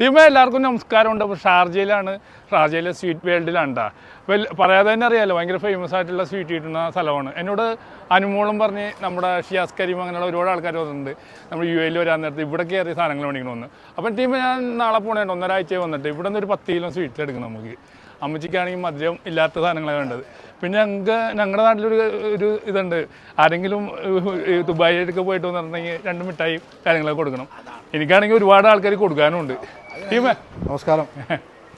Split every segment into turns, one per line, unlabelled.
ടീമേ എല്ലാവർക്കും നമസ്കാരമുണ്ട്. അപ്പോൾ ഷാർജയിലാണ്. ഷാർജയിലെ സ്വീറ്റ് വേൾഡിലാണ് അപ്പോൾ പറയാതെ തന്നെ അറിയാമല്ലോ ഭയങ്കര ഫേമസ് ആയിട്ടുള്ള സ്വീറ്റ് കിട്ടുന്ന സ്ഥലമാണ്. എന്നോട് അനുമോളം പറഞ്ഞ് നമ്മുടെ ഷിയാസ് കരീം അങ്ങനെയുള്ള ഒരുപാട് ആൾക്കാർ വന്നിട്ടുണ്ട്. നമ്മൾ യു എയിൽ വരാൻ നേരത്ത് ഇവിടെ കയറി സാധനങ്ങൾ മേടിക്കണമെന്ന് അപ്പം ടീം ഞാൻ നാളെ പോകണേണ്ട് ഒന്നരാഴ്ച വന്നിട്ട്. ഇവിടെ നിന്ന് ഒരു പത്ത് കിലോ സ്വീറ്റ്സ് എടുക്കണം നമുക്ക്. അമ്മച്ചിക്കാണെങ്കിൽ മധുരം ഇല്ലാത്ത സാധനങ്ങളാണ് വേണ്ടത്. പിന്നെ ഞങ്ങൾക്ക് ഞങ്ങളുടെ നാട്ടിലൊരു ഒരു ഇതുണ്ട്. ആരെങ്കിലും ദുബായിലേക്ക് പോയിട്ട് വന്നിട്ടുണ്ടെങ്കിൽ രണ്ട് മിഠായി കാര്യങ്ങളൊക്കെ കൊടുക്കണം. എനിക്കാണെങ്കിൽ ഒരുപാട് ആൾക്കാർ കൊടുക്കാനുണ്ട്. ടീമേ
നമസ്കാരം.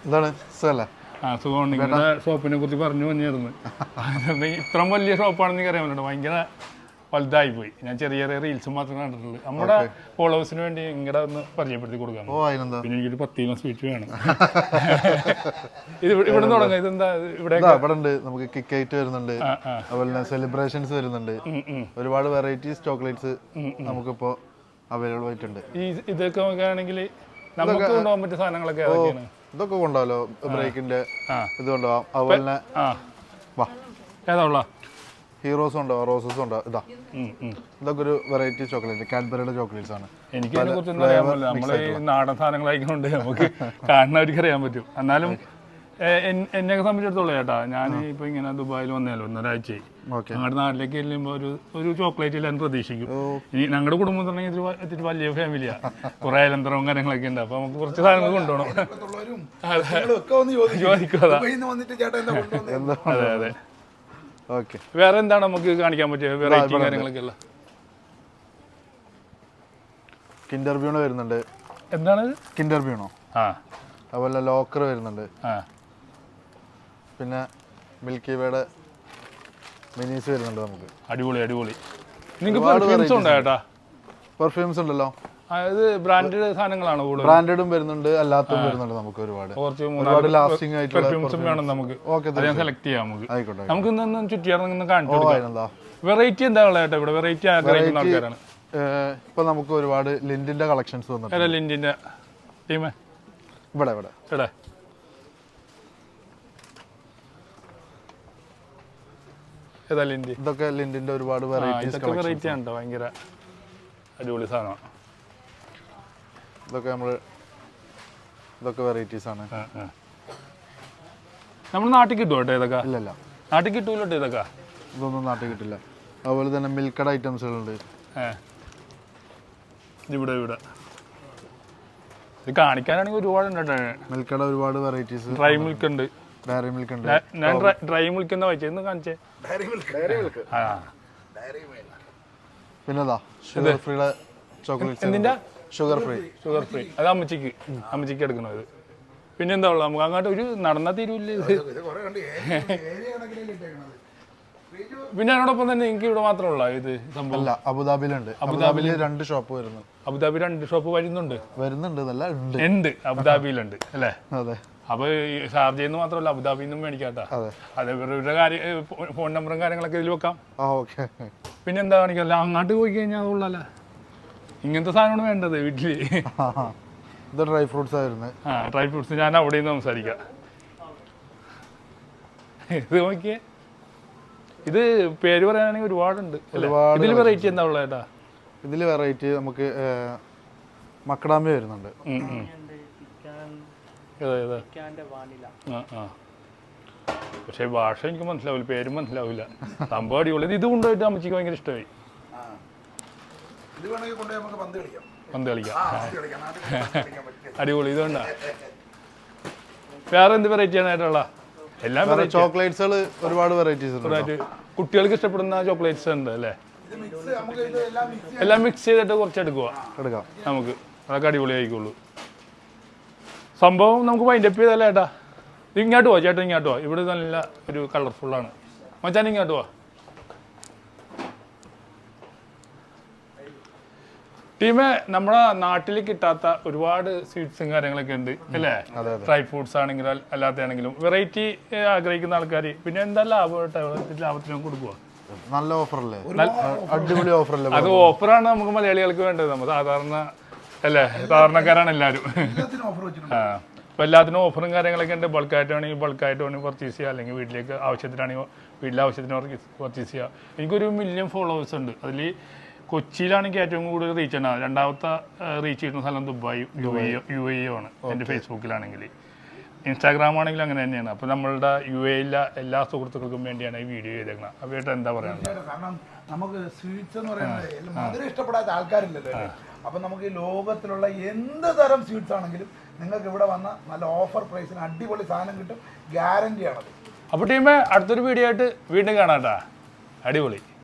എന്താണ്? സുഖല്ലേ?
ആ സുഖമാണ്. നിങ്ങളുടെ ഷോപ്പിനെ കുറിച്ച് പറഞ്ഞു വന്നിരുന്നു. ഇത്രയും വലിയ ഷോപ്പാണെന്ന് എനിക്ക് അറിയാൻ പറ്റുള്ളൂ ഭയങ്കര വലുതായി പോയി. ഞാൻ ചെറിയ ചെറിയ റീൽസ് മാത്രമേ കണ്ടിട്ടുള്ളൂ. നമ്മുടെ ഫോളോവേഴ്സിന് വേണ്ടി നിങ്ങളുടെ ഒന്ന് പരിചയപ്പെടുത്തി കൊടുക്കാം. പിന്നെ എനിക്കൊരു പത്ത് കിലോ സ്വീറ്റ് വേണം. ഇത് ഇവിടെ തുടങ്ങാം. ഇതെന്താ? ഇവിടെ
ഇവിടെ ഉണ്ട് നമുക്ക് കിക്ക് ഐറ്റ് വരുന്നുണ്ട്. അതുപോലെ തന്നെ സെലിബ്രേഷൻസ് വരുന്നുണ്ട്. ഒരുപാട് വെറൈറ്റീസ് ചോക്ലേറ്റ്സ് നമുക്കിപ്പോ അവൈലബിൾ ആയിട്ടുണ്ട്.
ഈ ഇതൊക്കെ നോക്കുകയാണെങ്കിൽ നമുക്ക് കൊണ്ടുപോകാൻ പറ്റിയ സാധനങ്ങളൊക്കെ ഏതൊക്കെയാണ്?
ഇതൊക്കെ കൊണ്ടുപോകാലോ. ബ്രേക്കിന്റെ ഇത് കൊണ്ടുപോകാം. അതുപോലെ തന്നെ വാ.
ഏതാ ഉള്ള?
ഹീറോസ് ഉണ്ടോ റോസസ് ഉണ്ടോ. ഇതാ. ഇതൊക്കെ ഒരു വെറൈറ്റി ചോക്ലേറ്റ് കാഡ്ബറിയുടെ ചോക്ലേറ്റ്സ് ആണ്.
എനിക്ക് പറ്റില്ല. നമ്മളെ ഈ നാടൻ സാധനങ്ങളായിക്കൊണ്ട് നമുക്ക് കാണുന്നവർക്ക് അറിയാൻ പറ്റും. എന്നാലും എ- എൻ- എന്നെയൊക്കെ സംബന്ധിച്ചിടത്തോളം ചേട്ടാ ഞാൻ ഇപ്പൊ ഇങ്ങനെ ദുബായിൽ വന്നല്ലോ ഒന്നൊരാഴ്ച
ഓക്കെ.
ഞങ്ങളുടെ നാട്ടിലേക്ക് ചെല്ലുമ്പോൾ ഒരു ഒരു ചോക്ലേറ്റ് ഇല്ലാന്ന് പ്രതീക്ഷിക്കും. ഇനി ഞങ്ങളുടെ കുടുംബം തുടങ്ങി ഇത്തിരി വലിയ ഫാമിലിയാ കുറെ അലന്തരവും കാര്യങ്ങളൊക്കെ ഉണ്ട്. അപ്പൊ നമുക്ക് കുറച്ച് സാധനങ്ങൾ കൊണ്ടുപോകണം. ചോദിക്കും. അതാ.
എന്താ
അതെ അതെ.
ഓക്കെ.
വേറെ എന്താണ് നമുക്ക് കാണിക്കാൻ പറ്റിയ വെറൈറ്റി കാര്യങ്ങളൊക്കെ ഉള്ള?
കിൻഡർ ബ്യൂണോ വരുന്നുണ്ട്.
എന്താണ്
കിൻഡർ ബ്യൂണോ
ആ.
അതുപോലെ ലോക്കർ വരുന്നുണ്ട്.
ആ.
പിന്നെ മിൽക്കി വേയുടെ മിനീസ് വരുന്നുണ്ട് നമുക്ക്.
അടിപൊളി അടിപൊളി. നിങ്ങൾക്ക് പെർഫ്യൂംസ് ഉണ്ടോ ചേട്ടാ
പെർഫ്യൂംസ് ഉണ്ടല്ലോ.
അതായത് ബ്രാൻഡഡ് സാധനങ്ങളാണ് കൂടുതൽ
ബ്രാൻഡഡും വരുന്നുണ്ട് അല്ലാത്തതും വരുന്നുണ്ട് നമുക്ക് ഒരുപാട്. ഒരുപാട് ലാസ്റ്റിംഗ് ആയിട്ടുള്ള
പെർഫ്യൂംസും വേണം നമുക്ക്.
ഓക്കെ
സെലക്ട് ചെയ്യാം നമുക്ക്.
ആയിക്കോട്ടെ
നമുക്ക് ഇന്ന് ചുറ്റിയാർന്ന് കാണിച്ചു കൊടുക്കാം. വെറൈറ്റി എന്താ? ഉള്ളത് ഇവിടെ? വെറൈറ്റി ആഗ്രഹിക്കുന്ന ആൾക്കാരാണ്.
ഏഹ്, ഇപ്പൊ നമുക്ക് ഒരുപാട് ലിൻഡിന്റെ കളക്ഷൻസ് വന്നിട്ടുണ്ട്.
ലിൻഡിന്റെ ടീമേ?
ഇവിടെ ഇവിടെ.
എവിടെ ഏതാ ലിൻഡി?
ഇതൊക്കെ ലിൻഡിന്റെ ഒരുപാട്
ഇതൊക്കെ വെറൈറ്റി ആണ്. ട്ടോ, ഭയങ്കര അടിപൊളി സാധനമാണ്
ഇതൊക്കെ നമ്മൾ ഇതൊക്കെ വെറൈറ്റീസ് ആണ്.
നമ്മൾ നാട്ടിൽ കിട്ടുമോ കേട്ടോ ഇതൊക്കെ?
ഇല്ലല്ല
നാട്ടിൽ കിട്ടൂല്ലോ കേട്ടോ ഇതൊക്കെ?
ഇതൊന്നും നാട്ടിൽ കിട്ടില്ല. അതുപോലെ തന്നെ മിൽക്കഡ് ഐറ്റംസുകളുണ്ട്
ഇവിടെ ഇവിടെ. ഇത് കാണിക്കാനാണെങ്കിൽ ഒരുപാട് ഉണ്ട് കേട്ടോ
മിൽക്കയുടെ ഒരുപാട് വെറൈറ്റീസ്
ഡ്രൈ മിൽക്ക് ഉണ്ട്.
ഡയറി മിൽക്ക് ഉണ്ട്.
ഞാൻ- ഡ്രൈ മിൽക്ക് എന്നാ വായിച്ചത് കാണിച്ചേ. ആ.
പിന്നെ ഇതാ ഷുഗർ ഫ്രീയുടെ ചോക്ലേറ്റ്
എന്തിന്റെ?
ഷുഗർ ഫ്രീ
ഷുഗർ ഫ്രീ അത് അമ്മച്ചിക്ക്. അമ്മച്ചിക്ക് എടുക്കണത്. ഇത് പിന്നെന്താ ഉള്ളത് നമുക്ക് അങ്ങോട്ട് ഒരു നടന്ന തീരുവില്ല ഇത്? പിന്നെ അതിനോടൊപ്പം തന്നെ എനിക്ക് ഇവിടെ മാത്രമുള്ള ഇത് സംഭവം.
അല്ല അബുദാബിയിലുണ്ട്. അബുദാബിയിൽ രണ്ട് ഷോപ്പ് വരുന്നു.
അബുദാബി രണ്ട് ഷോപ്പ് വരുന്നുണ്ട്.
വരുന്നുണ്ട് എന്നല്ല ഉണ്ട്.
ഉണ്ട്. അബുദാബിയിലുണ്ട്. അല്ലേ?
അതെ.
അപ്പൊ ഷാർജയിൽ നിന്ന് മാത്രമല്ല അബുദാബിയിൽ നിന്നും മേടിക്കാട്ടാ.
അതെ.
ഇവരുടെ കാര്യം ഫോൺ നമ്പറും കാര്യങ്ങളൊക്കെ ഇതിൽ വെക്കാം.
ആ ഓക്കെ.
പിന്നെ എന്താ കാണിക്കല്ല അങ്ങോട്ട് പോയി കഴിഞ്ഞാൽ അതുള്ളല്ല ഇങ്ങനത്തെ സാധനമാണ് വേണ്ടത് വീട്ടിൽ.
ഇത് ഡ്രൈ ഫ്രൂട്ട്സ് ആയിരുന്നു.
ആ ഡ്രൈ ഫ്രൂട്ട്സ് ഞാൻ അവിടെ നിന്ന് സംസാരിക്കാം. ഇത് നോക്കിയേ. ഇത് പേര് പറയാനാണെങ്കിൽ ഒരുപാടുണ്ട് ഇതിൽ വെറൈറ്റി എന്താ ഉള്ളത് ഇതിൽ
ഇതിൽ വെറൈറ്റി നമുക്ക് മക്കടാമ്പ വരുന്നുണ്ട്.
പക്ഷേ ഭാഷ എനിക്ക് മനസ്സിലാവില്ല പേരും മനസ്സിലാവില്ല. സംഭവം അടിപൊളി. ഇത് ഇത് കൊണ്ടുപോയിട്ട് അമ്മച്ചിക്ക് ഭയങ്കര ഇഷ്ടമായി.
പന്ത് കളിക്കാം.
അടിപൊളി ഇത് കണ്ടാ വേറെ എന്ത് വെറൈറ്റിയാണ് ആയിട്ടുള്ള എല്ലാം
ചോക്ലേറ്റ്സുകൾ ഒരുപാട് വെറൈറ്റീസ് ഉണ്ട്.
കുട്ടികൾക്ക് ഇഷ്ടപ്പെടുന്ന ചോക്ലേറ്റ്സ് ഉണ്ട് അല്ലേ?
എല്ലാം മിക്സ്
ചെയ്തിട്ട് കുറച്ച് എടുക്കുക
എടുക്കാം.
നമുക്ക് അതൊക്കെ അടിപൊളി ആയിക്കോളൂ സംഭവം നമുക്ക് വൈൻഡപ്പ് ചെയ്തല്ലേ ഏട്ടാ? ഇങ്ങോട്ട് പോവാ ചേട്ടൻ ഇങ്ങോട്ട് പോവാ. ഇവിടെ നല്ല ഒരു കളർഫുള്ളാണ് മച്ചാൻ ഇങ്ങോട്ട് പോവാ. ടീമെ നമ്മുടെ നാട്ടിൽ കിട്ടാത്ത ഒരുപാട് സ്വീറ്റ്സും കാര്യങ്ങളൊക്കെ ഉണ്ട് അല്ലേ? ഡ്രൈ ഫ്രൂട്ട്സ് ആണെങ്കിലും അല്ലാത്തയാണെങ്കിലും. വെറൈറ്റി ആഗ്രഹിക്കുന്ന ആൾക്കാർ പിന്നെ എന്താ ലാഭം ലാഭത്തിന് കൊടുക്കുക
നല്ല ഓഫറല്ലേ അടിപൊളി ഓഫറല്ലേ
അത് ഓഫറാണ് നമുക്ക് മലയാളികൾക്ക് വേണ്ടത്. നമ്മൾ സാധാരണ അല്ലേ? സാധാരണക്കാരാണ് എല്ലാവരും അപ്പോൾ എല്ലാത്തിനും ഓഫറും കാര്യങ്ങളൊക്കെ ഉണ്ട്. ബൾക്കായിട്ട് വേണമെങ്കിൽ ബൾക്കായിട്ട് വേണമെങ്കിൽ പർച്ചേസ് ചെയ്യുക അല്ലെങ്കിൽ വീട്ടിലേക്ക് ആവശ്യത്തിനാണെങ്കിൽ വീട്ടിലെ ആവശ്യത്തിന് പർച്ചേസ് ചെയ്യുക എനിക്കൊരു മില്യൺ ഫോളോവേഴ്സ് ഉണ്ട്. അതിൽ കൊച്ചിയിലാണെങ്കിൽ ഏറ്റവും കൂടുതൽ റീച്ച് ഉണ്ടാകുന്നത് രണ്ടാമത്തെ റീച്ച് ചെയ്യുന്ന സ്ഥലം Dubai U A U A ആണ്. എന്റെ ഫേസ്ബുക്കിലാണെങ്കിൽ ഇൻസ്റ്റാഗ്രാം ആണെങ്കിലും അങ്ങനെ തന്നെയാണ്. അപ്പോൾ നമ്മളുടെ യു എയിലെ എല്ലാ സുഹൃത്തുക്കൾക്കും വേണ്ടിയാണ് ഈ വീഡിയോ ചെയ്തേക്കുന്നത് അപ്പോൾ ഏട്ടാ എന്താ പറയുക
കാരണം നമുക്ക് സ്വീറ്റ്സ് എന്ന് പറയുന്നത് മധുരം ഇഷ്ടപ്പെടാത്ത ആൾക്കാരില്ലല്ലോ? അപ്പൊ നമുക്ക് ഈ ലോകത്തിലുള്ള എന്ത് തരം സ്വീറ്റ്സ് ആണെങ്കിലും നിങ്ങൾക്ക് ഇവിടെ വന്ന നല്ല ഓഫർ പ്രൈസിന് അടിപൊളി സാധനം കിട്ടും. ഗ്യാരണ്ടി ആണത്
അപ്പോൾ ടീമേ അടുത്തൊരു വീഡിയോ ആയിട്ട് വീണ്ടും കാണാം കേട്ടോ. അടിപൊളി.